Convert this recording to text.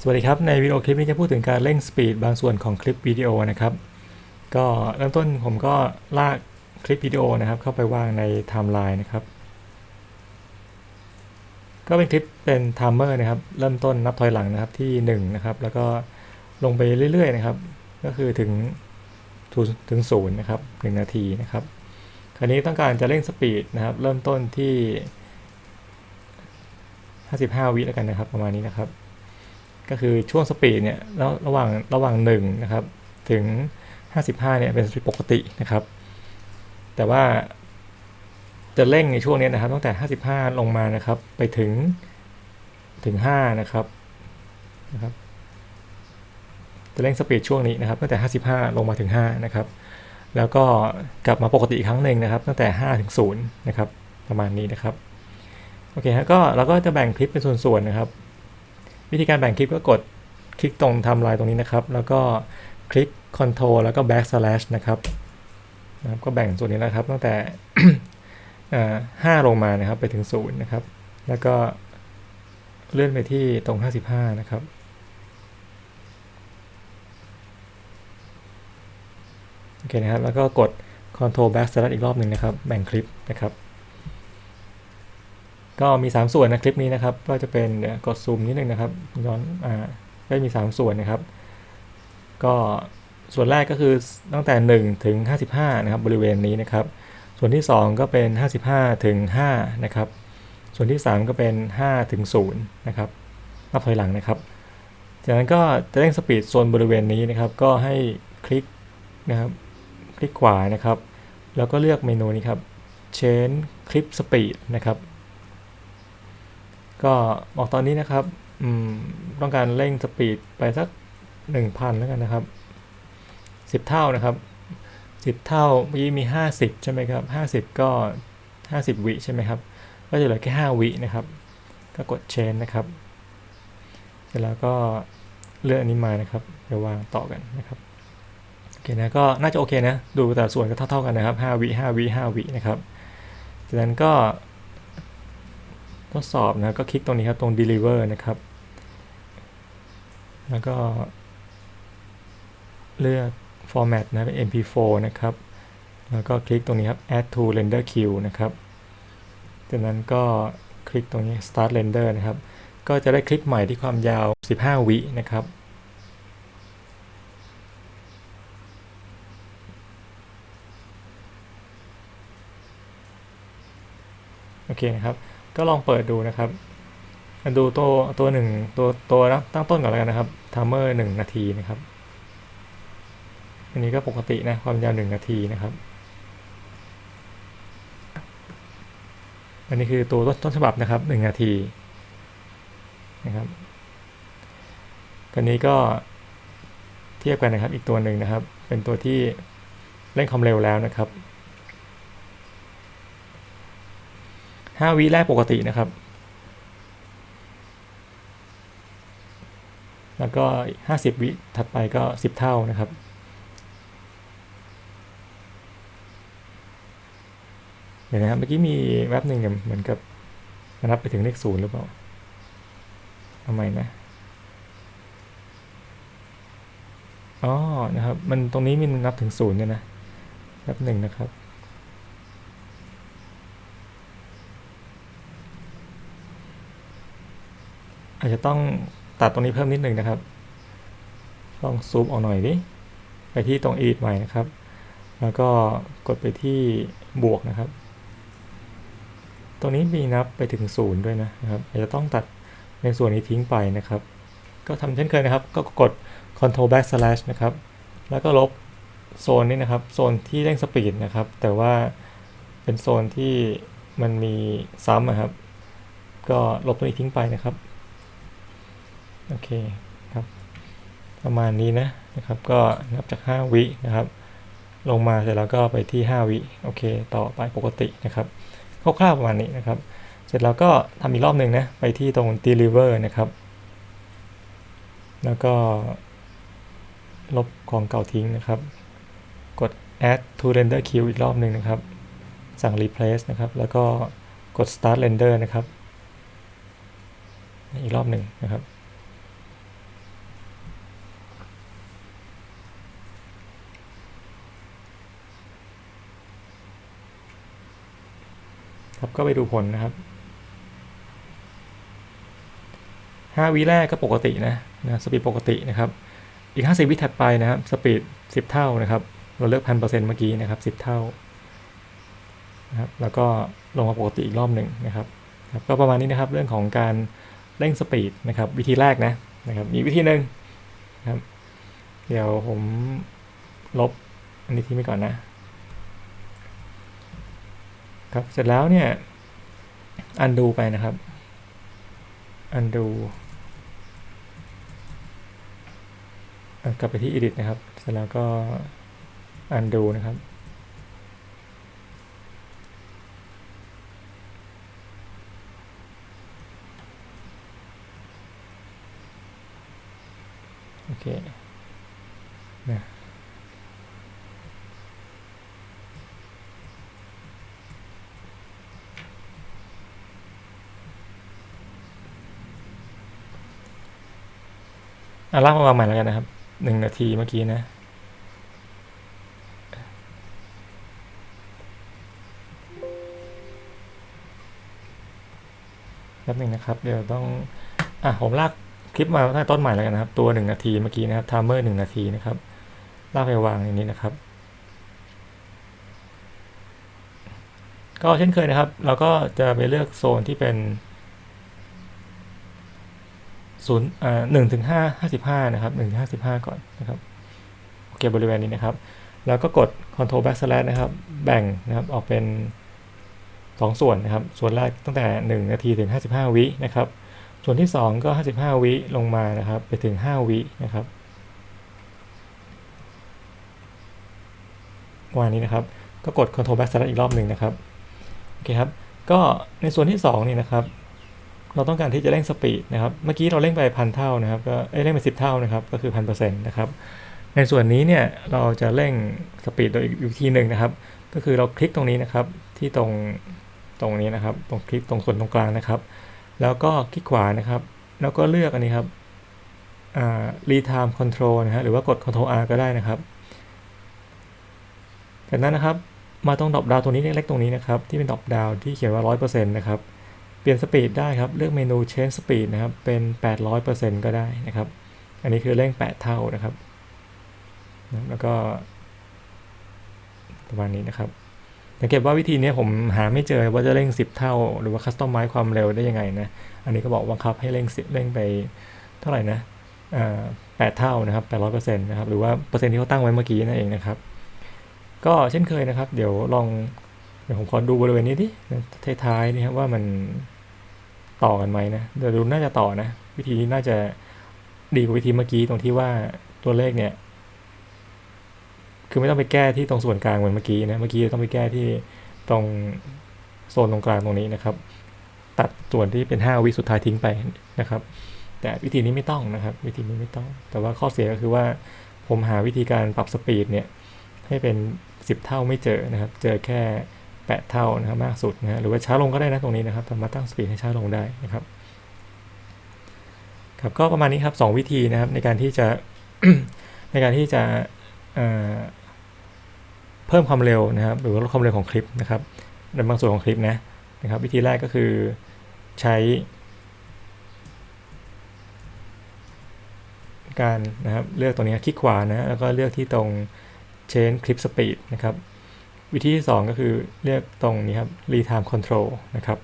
สวัสดีครับ ในวิดีโอคลิปนี้จะพูดถึงการเร่งสปีดบางส่วนของคลิปวิดีโอนะครับ ก็เริ่มต้นผมก็ลากคลิปวิดีโอนะครับ เข้าไปวางในไทม์ไลน์นะครับ ก็เป็นคลิปเป็นไทม์เมอร์นะครับ เริ่มต้นนับถอยหลังนะครับที่1นะครับแล้วก็ลงไปเรื่อยๆนะครับ ก็คือถึงถึงศูนย์นะครับ1นาทีนะครับ คราวนี้ต้องการจะเร่งสปีดนะครับ เริ่มต้นที่ 55 วิแล้วกันนะครับ ประมาณนี้นะครับ ก็คือช่วงสปีดเนี่ยแล้วระหว่างระหว่าง1นะครับถึง 55เนี่ยเป็นสปีดปกตินะครับ แต่ว่าจะเร่งในช่วงนี้นะครับตั้งแต่ 55 ลงมานะครับไปถึงถึง 5 นะครับนะครับ จะเร่งสปีดช่วงนี้นะครับตั้งแต่ 55 ลงมาถึง 5 นะครับ แล้วก็กลับมาปกติอีกครั้งหนึ่งนะครับ ตั้งแต่ 5 ถึง 0 นะครับ ประมาณนี้นะครับ โอเคฮะก็เราก็จะแบ่งคลิปเป็นส่วนๆนะครับ วิธีการแบ่งคลิปก็กดคลิกตรงทำลายตรงนี้นะครับ แล้วก็คลิก Ctrl แล้วก็ backslash นะครับนะครับ ก็แบ่งส่วนนี้นะครับ ตั้งแต่ห้าลงมานะครับไปถึงศูนย์นะครับ แล้วก็เลื่อนไปที่ตรง 55 นะครับโอเคนะครับ แล้วก็กด Ctrl backslash อีกรอบหนึ่งนะครับ แบ่งคลิปนะครับ ก็มี 3 ส่วนนะคลิปนี้นะครับ ก็จะเป็นเดี๋ยกดซูมนิดนึงนะครับย้อนอ่าก็มี 3 ส่วนนะครับ ก็ส่วนแรกก็คือตั้งแต่ 1 ถึง 55 นะครับ บริเวณนี้นะครับ ส่วนที่ 2 ก็เป็น 55 ถึง 5 นะครับ ส่วนที่ 3 ก็เป็น 5 ถึง 0 นะครับนับถอยหลังนะครับ จากนั้นก็จะเร่งสปีดโซนบริเวณนี้นะครับ ก็ให้คลิกนะครับ คลิกขวานะครับ แล้วก็เลือกเมนูนี้ครับ change clip speed นะครับ ก็บอกตอนนี้นะครับต้องการเร่งสปีดไปสัก 1,000 แล้วกันนะครับ 10 เท่านะครับ 10 เท่าเมื่อกี้มี 50 ใช่ไหมครับ 50 ก็ 50 วิใช่ไหมครับ ก็จะเหลือแค่ 5 วินะครับ ก็กด change นะครับ เสร็จแล้วก็เลือกอันนี้มานะครับเดี๋ยววางต่อกันนะครับโอเคนะก็น่าจะโอเคนะ ดูแต่ส่วนก็เท่าๆกันนะครับ 5 วิ 5 วิ 5 วินะครับ จากนั้นก็ ดสอบนะก็คลิกตรงนี้ครับตรง deliver นะครับ แล้วก็ เลือก format นะเป็น mp4 นะครับ แล้วก็คลิกตรงนี้ครับ add to render queue นะครับจากนั้นก็คลิกตรงนี้ start render นะครับ ก็จะได้คลิปใหม่ที่ความยาว 15 วินะครับโอเคนะครับ ก็ลองเปิดดูนะครับ ดูตัวตัวหนึ่งตัวตัวนะตั้งต้นก่อนแล้วกันนะครับทามเมอร์หนึ่งนาทีนะครับ อันนี้ก็ปกตินะความยาวหนึ่งนาทีนะครับ อันนี้คือตัวต้นฉบับนะครับหนึ่งนาทีนะครับกันนี้ก็เทียบกันนะครับอีกตัวหนึ่งนะครับ เป็นตัวที่เล่นความเร็วแล้วนะครับ ห้าวิแรกปกตินะครับ แล้วก็50วิถัดไปก็10เท่านะครับ เดี๋ยวนะครับเมื่อกี้มีแว็บหนึ่งเหมือนกับนับไปถึงเลขศูนย์หรือเปล่าทำไมนะอ๋อนะครับ มันตรงนี้มันนับถึงศูนย์เนี่ยนะแว็บหนึ่งนะครับ อาจจะต้องตัดตรงนี้เพิ่มนิดหนึ่งนะครับ ลองซูมออกหน่อยดิไปที่ตรง edit ใหม่นะครับ แล้วก็กดไปที่บวกนะครับ ตรงนี้มีนับไปถึงศูนย์ด้วยนะครับ อาจจะต้องตัดในส่วนนี้ทิ้งไปนะครับ ก็ทำเช่นเคยนะครับ ก็กด control backslash นะครับ แล้วก็ลบโซนนี้นะครับ โซนที่เร่งสปีดนะครับ แต่ว่าเป็นโซนที่มันมีซ้ำนะครับ ก็ลบตัวนี้ทิ้งไปนะครับ โอเคครับ ประมาณนี้นะนะครับ ก็นับจาก 5 วินะครับ ลงมาเสร็จแล้วก็ไปที่ 5 วิโอเค ต่อไปปกตินะครับคร่าวๆประมาณนี้นะครับ เสร็จแล้วก็ทำอีกรอบหนึ่งนะ ไปที่ตรง deliver นะครับ แล้วก็ลบของเก่าทิ้งนะครับ กด add to render queue อีกรอบหนึ่งนะครับ สั่ง replace นะครับ แล้วก็กด start render นะครับ อีกรอบหนึ่งนะครับ ครับก็ไปดูผลนะครับ5วิแรกก็ปกตินะนะสปีดปกตินะครับ อีก 50 วิถัดไปนะครับสปีด10 เท่านะครับ เราเลือกพันเปอร์เซ็นต์เมื่อกี้นะครับ10 เท่านะครับแล้วก็ลงมาปกติอีกรอบหนึ่งนะครับครับ ก็ประมาณนี้นะครับเรื่องของการเร่งสปีดนะครับวิธีแรกนะนะครับมีวิธีหนึ่งนะครับ เดี๋ยวผมลบอันนี้ทิ้งไปก่อนนะ ครับ เสร็จแล้วเนี่ยอันดูไปนะครับอันดูกลับไปที่ edit นะครับ เสร็จแล้วก็ undo นะครับ โอเคนะ อะลากมาวางใหม่แล้วกันนะครับหนึ่งนาทีเมื่อกี้นะแป๊บหนึ่งนะครับเดี๋ยวต้องอะผมลากคลิปมาตั้งต่ต้นใหม่แล้วกันนะครับ ตัวหนึ่งนาทีเมื่อกี้นะครับไทม์เมอร์หนึ่งนาทีนะครับลากไปวางอย่างนี้นะครับ ก็เช่นเคยนะครับ เราก็จะไปเลือกโซนที่เป็น ศูนย์อ่าหนึ่งถึงห้าห้าสิบห้านะครับหนึ่งห้าสิบห้าก่อนนะครับโอเคบริเวณนี้นะครับ แล้วก็กด control Backslash นะครับ แบ่งนะครับออกเป็น 2 ส่วนนะครับ ส่วนแรกตั้งแต่ 1 นาทีถึง 55 วินะครับ ส่วนที่ 2 ก็ 55 วิลงมานะครับ ไปถึง 5 วินะครับวันนี้นะครับ ก็กด control Backslash อีกรอบหนึ่งนะครับ โอเคครับ ก็ในส่วนที่ 2 นี่นะครับ เราต้องการที่จะเร่งสปีดนะครับ เมื่อกี้เราเร่งไปพันเท่านะครับ ก็เร่งไป10เท่านะครับ ก็คือพันเปอร์เซ็นต์นะครับ ในส่วนนี้เนี่ยเราจะเร่งสปีดโดยอีกวิธีหนึ่งนะครับ ก็คือเราคลิกตรงนี้นะครับ ที่ตรงตรงนี้นะครับ ตรงคลิกตรงส่วนตรงกลางนะครับ แล้วก็คลิกขวานะครับ แล้วก็เลือกอันนี้ครับอ่า retime control นะฮะ หรือว่ากด control R ก็ได้นะครับ จากนั้นนะครับ มาตรงดรอปดาวตรงนี้เล็กๆตรงนี้นะครับ ที่เป็นดรอปดาวที่เขียนว่า 100%นะครับ ปลี่ยนสปีดได้ครับ เลือกเมนู change speed นะครับ เป็น 800%ก็ได้นะครับ อันนี้คือเร่ง 8 เท่านะครับ แล้วก็ ประมาณนี้นะครับ สังเกตว่าวิธีนี้ผมหาไม่เจอว่าจะเร่ง 10 เท่า หรือว่าคัสตอมไมซ์ความเร็วได้ยังไงนะ อันนี้ก็บอกบังคับให้เร่ง10เร่งไปเท่าไหร่นะอ่า8เท่านะครับ 800%นะครับ หรือว่าเปอร์เซ็นต์ที่เขาตั้งไว้เมื่อกี้นั่นเองนะครับ ก็เช่นเคยนะครับ เดี๋ยวลอง เดี๋ยวผมขอดูบริเวณนี้ดิท้ายๆนี่ครับว่ามัน ต่อกันไหมนะเดี๋ยวดูน่าจะต่อนะ วิธีนี้น่าจะดีกว่าวิธีเมื่อกี้ตรงที่ว่าตัวเลขเนี่ย คือไม่ต้องไปแก้ที่ตรงส่วนกลางเหมือนเมื่อกี้นะเมื่อกี้ต้องไปแก้ที่ตรงโซนตรงกลางตรงนี้นะครับ ตัดส่วนที่เป็น 5 วิสุดท้ายทิ้งไปนะครับ แต่วิธีนี้ไม่ต้องนะครับ วิธีนี้ไม่ต้อง แต่ว่าข้อเสียก็คือว่าผมหาวิธีการปรับสปีดเนี่ยให้เป็น 10 เท่าไม่เจอนะครับ เจอแค่ 8 เท่านะครับมากสุดนะหรือว่าช้าลงก็ได้นะตรงนี้นะครับสามารถตั้งสปีดให้ช้าลงได้นะครับครับก็ประมาณนี้ครับ 2 วิธีนะครับในการที่จะในการที่จะเพิ่มความเร็วนะครับ หรือว่าลดความเร็วของคลิปนะครับในบางส่วนของคลิปนะนะครับ วิธีแรกก็คือใช้ การนะครับเลือกตรงนี้คลิกขวานะแล้วก็เลือกที่ตรง change clip speed นะครับ วิธีที่ 2 ก็คือเรียกตรงนี้ครับ retime control นะครับ